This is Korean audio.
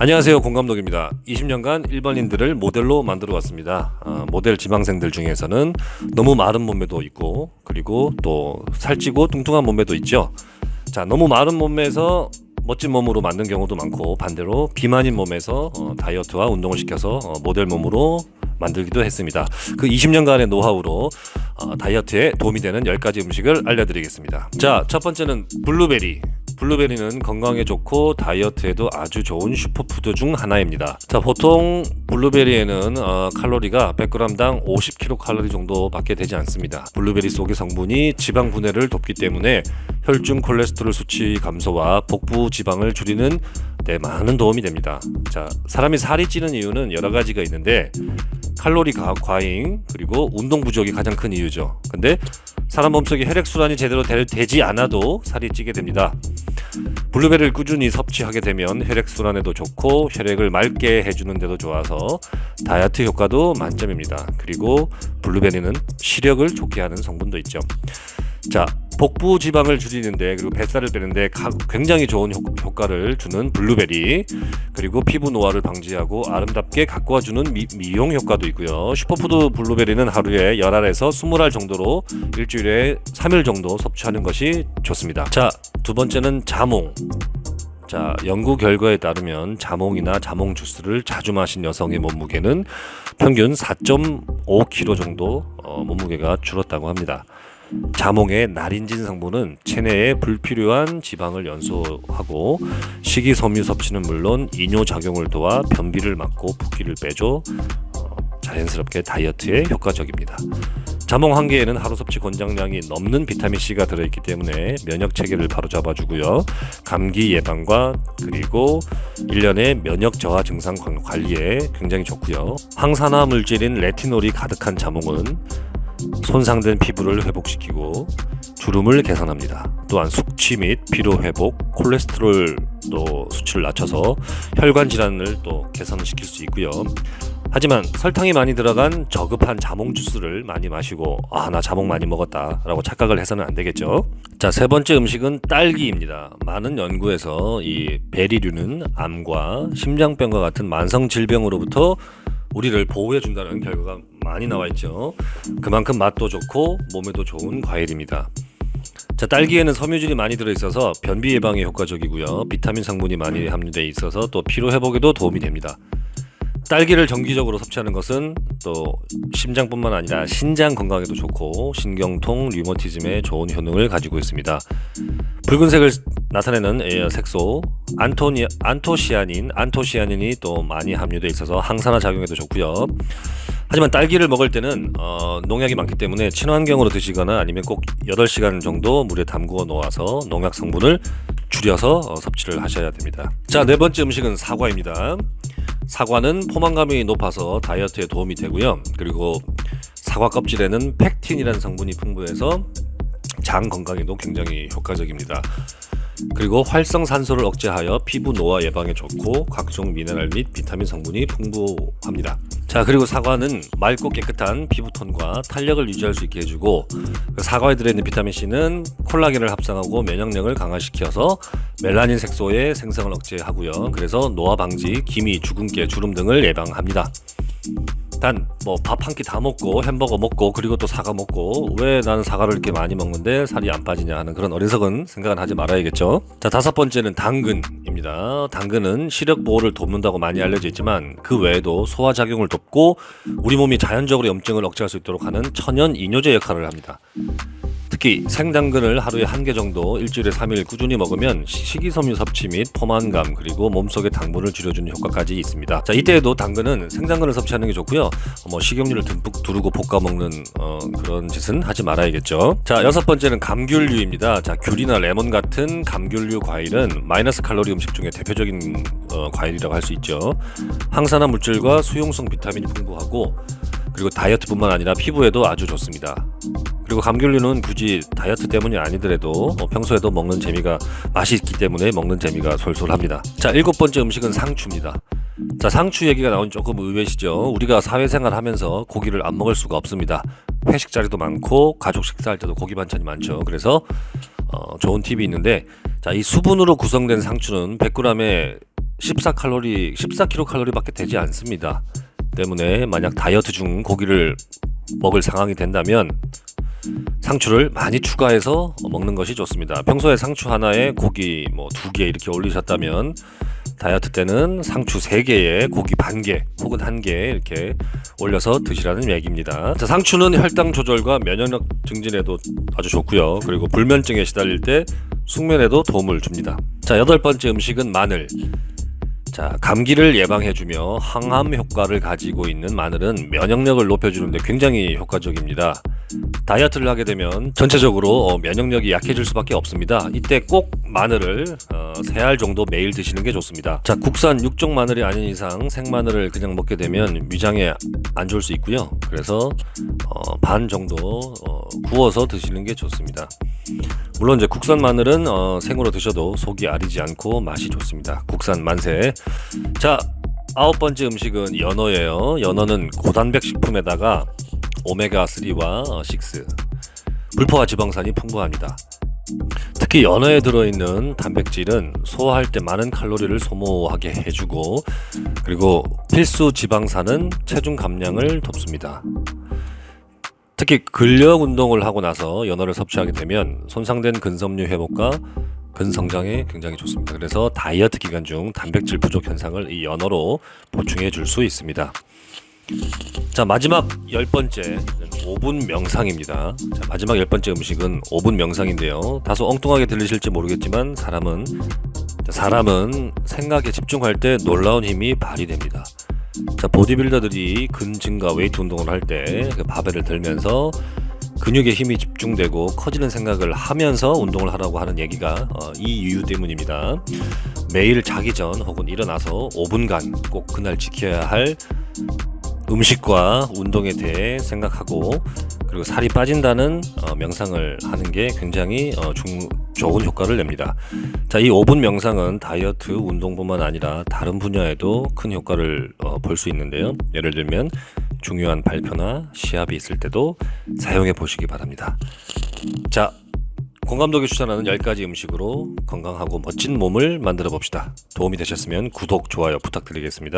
안녕하세요 공감독입니다. 20년간 일반인들을 모델로 만들어 왔습니다. 어, 모델 지망생들 중에서는 너무 마른 몸매도 있고 그리고 또 살찌고 뚱뚱한 몸매도 있죠. 자 너무 마른 몸매에서 멋진 몸으로 만든 경우도 많고 반대로 비만인 몸에서 어, 다이어트와 운동을 시켜서 어, 모델 몸으로 만들기도 했습니다. 그 20년간의 노하우로 어, 다이어트에 도움이 되는 10가지 음식을 알려드리겠습니다. 자, 첫 번째는 블루베리. 블루베리는 건강에 좋고 다이어트에도 아주 좋은 슈퍼푸드 중 하나입니다. 자, 보통 블루베리에는 어, 칼로리가 100g당 50kcal 정도밖에 되지 않습니다. 블루베리 속의 성분이 지방 분해를 돕기 때문에 혈중 콜레스테롤 수치 감소와 복부 지방을 줄이는 데 많은 도움이 됩니다. 자, 사람이 살이 찌는 이유는 여러 가지가 있는데 칼로리 가- 과잉 그리고 운동 부족이 가장 큰 이유죠. 근데 사람 몸속에 혈액 순환이 제대로 되, 되지 않아도 살이 찌게 됩니다. 블루베리를 꾸준히 섭취하게 되면 혈액 순환에도 좋고 혈액을 맑게 해주는 데도 좋아서 다이어트 효과도 만점입니다. 그리고 블루베리는 시력을 좋게 하는 성분도 있죠. 자, 복부 지방을 줄이는데 그리고 뱃살을 빼는데 가- 굉장히 좋은 효, 효과를 주는 블루베리 그리고 피부 노화를 방지하고 아름답게 가꾸어주는 미, 미용 효과도 있고요. 슈퍼푸드 블루베리는 하루에 10알에서 20알 정도로 일주일에 3일 정도 섭취하는 것이 좋습니다. 자, 두 번째는 자몽. 자, 연구 결과에 따르면 자몽이나 자몽 주스를 자주 마신 여성의 몸무게는 평균 4.5kg 정도 어, 몸무게가 줄었다고 합니다. 자몽의 나린진 성분은 체내에 불필요한 지방을 연소하고 식이섬유 섭취는 물론 이뇨 작용을 도와 변비를 막고 붓기를 빼줘 어, 자연스럽게 다이어트에 효과적입니다. 자몽 한 개에는 하루 섭취 권장량이 넘는 비타민 C가 들어있기 때문에 면역 체계를 바로잡아주고요. 감기 예방과 그리고 일련의 면역 저하 증상 관- 관리에 굉장히 좋고요. 항산화 물질인 레티놀이 가득한 자몽은 손상된 피부를 회복시키고 주름을 개선합니다. 또한 숙취 및 피로 회복, 콜레스테롤도 수치를 낮춰서 혈관 질환을 또 개선시킬 수 있고요. 하지만 설탕이 많이 들어간 저급한 자몽 주스를 많이 마시고 아 나 자몽 많이 먹었다라고 착각을 해서는 안 되겠죠. 자 세 번째 음식은 딸기입니다. 많은 연구에서 이 베리류는 암과 심장병과 같은 만성 질병으로부터 우리를 보호해 준다는 결과가 많이 나와 있죠. 그만큼 맛도 좋고 몸에도 좋은 과일입니다. 자, 딸기에는 섬유질이 많이 들어 있어서 변비 예방에 효과적이고요. 비타민 성분이 많이 함유되어 있어서 또 피로 회복에도 도움이 됩니다. 딸기를 정기적으로 섭취하는 것은 또 심장뿐만 아니라 신장 건강에도 좋고 신경통, 류머티즘에 좋은 효능을 가지고 있습니다. 붉은색을 나타내는 에, 색소 안토니 안토시아닌, 안토시아닌이 또 많이 함유되어 있어서 항산화 작용에도 좋고요. 하지만 딸기를 먹을 때는 어, 농약이 많기 때문에 친환경으로 드시거나 아니면 꼭 8시간 정도 물에 담그어 놓아서 농약 성분을 줄여서 어, 섭취를 하셔야 됩니다. 자, 네 번째 음식은 사과입니다. 사과는 포만감이 높아서 다이어트에 도움이 되고요. 그리고 사과 껍질에는 팩틴이라는 성분이 풍부해서 장 건강에도 굉장히 효과적입니다. 그리고 활성산소를 억제하여 피부 노화 예방에 좋고 각종 미네랄 및 비타민 성분이 풍부합니다. 자 그리고 사과는 맑고 깨끗한 피부톤과 탄력을 유지할 수 있게 해주고 그 사과에 들어있는 비타민 C는 콜라겐을 합성하고 면역력을 강화시켜서 멜라닌 색소의 생성을 억제하고요. 그래서 노화 방지, 기미, 주근깨, 주름 등을 예방합니다. 단뭐밥 한 끼 다 먹고 햄버거 먹고 그리고 또 사과 먹고 왜 나는 사과를 이렇게 많이 먹는데 살이 안 빠지냐 하는 그런 어리석은 생각은 하지 말아야겠죠. 자 다섯 번째는 당근입니다. 당근은 시력 보호를 돕는다고 많이 알려져 있지만 그 외에도 소화 작용을 돕고 우리 몸이 자연적으로 염증을 억제할 수 있도록 하는 천연 이뇨제 역할을 합니다. 특히 생당근을 하루에 한 개 정도 일주일에 3일 꾸준히 먹으면 시- 식이섬유 섭취 및 포만감 그리고 몸속의 당분을 줄여주는 효과까지 있습니다. 자 이때에도 당근은 생당근을 섭취하는 게 좋고요. 어, 뭐 식용유를 듬뿍 두르고 볶아 먹는 어, 그런 짓은 하지 말아야겠죠. 자 여섯 번째는 감귤류입니다. 자 귤이나 레몬 같은 감귤류 과일은 마이너스 칼로리 음식 중에 대표적인 어, 과일이라고 할 수 있죠. 항산화 물질과 수용성 비타민이 풍부하고 그리고 다이어트뿐만 아니라 피부에도 아주 좋습니다. 그리고 감귤류는 굳이 다이어트 때문이 아니더라도 어, 평소에도 먹는 재미가 맛이 있기 때문에 먹는 재미가 솔솔합니다. 자 일곱 번째 음식은 상추입니다. 자 상추 얘기가 나온 조금 의외시죠. 우리가 사회생활 하면서 고기를 안 먹을 수가 없습니다. 회식 자리도 많고 가족 식사할 때도 고기 반찬이 많죠. 그래서 어, 좋은 팁이 있는데 자 이 수분으로 구성된 상추는 100g에 14칼로리, 14kcal밖에 되지 않습니다. 때문에 만약 다이어트 중 고기를 먹을 상황이 된다면 상추를 많이 추가해서 먹는 것이 좋습니다. 평소에 상추 하나에 고기 뭐 두 개 이렇게 올리셨다면 다이어트 때는 상추 세개에 고기 반 개 혹은 한 개 이렇게 올려서 드시라는 얘기입니다. 자, 상추는 혈당 조절과 면역력 증진에도 아주 좋고요. 그리고 불면증에 시달릴 때 숙면에도 도움을 줍니다. 자, 여덟 번째 음식은 마늘. 자, 감기를 예방해주며 항암 효과를 가지고 있는 마늘은 면역력을 높여주는데 굉장히 효과적입니다. 다이어트를 하게 되면 전체적으로 어, 면역력이 약해질 수밖에 없습니다. 이때 꼭 마늘을 어, 3알 정도 매일 드시는 게 좋습니다. 자, 국산 육종 마늘이 아닌 이상 생마늘을 그냥 먹게 되면 위장에 안 좋을 수 있고요. 그래서 어, 반 정도 어, 구워서 드시는 게 좋습니다. 물론 이제 국산 마늘은 어, 생으로 드셔도 속이 아리지 않고 맛이 좋습니다. 국산 만세. 자, 아홉 번째 음식은 연어예요. 연어는 고단백 식품에다가 오메가 3와 6 불포화 지방산이 풍부합니다. 특히 연어에 들어있는 단백질은 소화할 때 많은 칼로리를 소모하게 해주고 그리고 필수 지방산은 체중 감량을 돕습니다. 특히 근력 운동을 하고 나서 연어를 섭취하게 되면 손상된 근섬유 회복과 근성장에 굉장히 좋습니다. 그래서 다이어트 기간 중 단백질 부족 현상을 이 연어로 보충해 줄 수 있습니다. 자 마지막 열 번째 5분 명상입니다. 자, 마지막 열 번째 음식은 5분 명상인데요. 다소 엉뚱하게 들리실지 모르겠지만 사람은 사람은 생각에 집중할 때 놀라운 힘이 발휘됩니다. 자 보디빌더들이 근증가 웨이트 운동을 할때그 바벨을 들면서 근육에 힘이 집중되고 커지는 생각을 하면서 운동을 하라고 하는 얘기가 어, 이 이유 때문입니다. 매일 자기 전 혹은 일어나서 5분간 꼭 그날 지켜야 할 음식과 운동에 대해 생각하고 그리고 살이 빠진다는 어, 명상을 하는 게 굉장히 어, 중, 좋은 효과를 냅니다. 자, 이 5분 명상은 다이어트, 운동뿐만 아니라 다른 분야에도 큰 효과를 어, 볼 수 있는데요. 예를 들면 중요한 발표나 시합이 있을 때도 사용해 보시기 바랍니다. 자, 권 감독이 추천하는 10가지 음식으로 건강하고 멋진 몸을 만들어 봅시다. 도움이 되셨으면 구독, 좋아요 부탁드리겠습니다.